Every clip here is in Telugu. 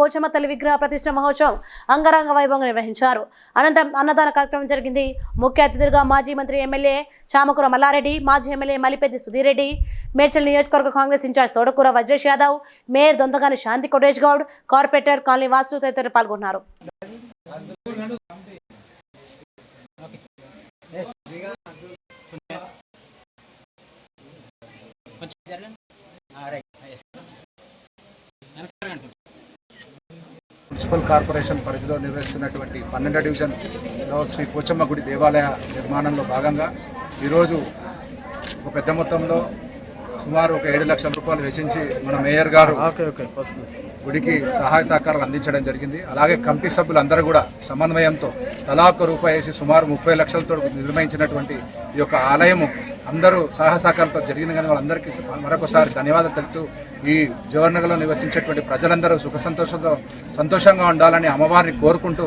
పోచమ్మ తల్లి విగ్రహ ప్రతిష్ట మహోత్సవం అంగరంగ వైభవంగా నిర్వహించారు. అనంతరం అన్నదాన కార్యక్రమం జరిగింది. ముఖ్య అతిథులుగా మాజీ మంత్రి ఎమ్మెల్యే చామకూర మల్లారెడ్డి మాజీ ఎమ్మెల్యే మలిపెద్ది సుధీర్ రెడ్డి మేడ్చల్ నియోజకవర్గ Congress incharge Thodakura Vajresh Yadav mayor Dondagani Shanthi Kotesh Goud corporator colony Vasu తదితరులు పాల్గొన్నారు. మున్సిపల్ కార్పొరేషన్ పరిధిలో నిర్వహిస్తున్నటువంటి పన్నెండో డివిజన్లో శ్రీ పోచమ్మ గుడి దేవాలయ నిర్మాణంలో భాగంగా ఈరోజు ఒక పెద్ద మొత్తంలో సుమారు ఒక ఏడు లక్షల రూపాయలు వెచ్చించి మన మేయర్ గారు గుడికి సహాయ సహకారాలు అందించడం జరిగింది. అలాగే కమిటీ సభ్యులందరూ కూడా సమన్వయంతో తలా ఒక్క రూపాయి వేసి సుమారు ముప్పై లక్షలతో నిర్వహించినటువంటి ఈ యొక్క ఆలయము అందరూ సహాయ సహకారంతో జరిగింది కానీ వాళ్ళందరికీ మరొకసారి ధన్యవాదాలు తెలుపుతూ ఈ జవహర్నగర్లో నివసించేటువంటి ప్రజలందరూ సుఖ సంతోషంతో సంతోషంగా ఉండాలని అమ్మవారిని కోరుకుంటూ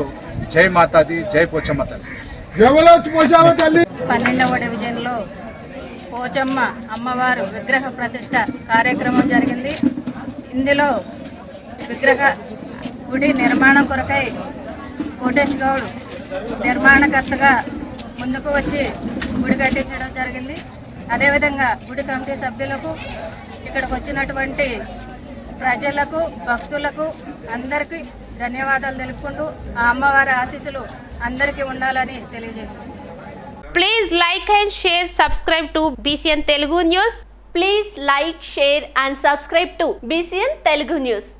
జై మాతాది జై పోచమ్మ తల్లి? పన్నెండవ డివిజన్లో పోచమ్మ అమ్మవారు విగ్రహ ప్రతిష్ట కార్యక్రమం జరిగింది. ఇందులో విగ్రహ గుడి నిర్మాణం కొరకై కోటేష్ గౌడ్ నిర్మాణకర్తగా ముందుకు వచ్చి గుడి కట్టించడం జరిగింది. అదేవిధంగా గుడి కమిటీ సభ్యులకు ఇక్కడికి వచ్చినటువంటి ప్రజలకు భక్తులకు అందరికీ ధన్యవాదాలు తెలుపుకుంటూ ఆ అమ్మవారి ఆశీస్సులు అందరికీ ఉండాలని తెలియజేస్తున్నాను please like and share subscribe to BCN Telugu news please like share and subscribe to BCN Telugu news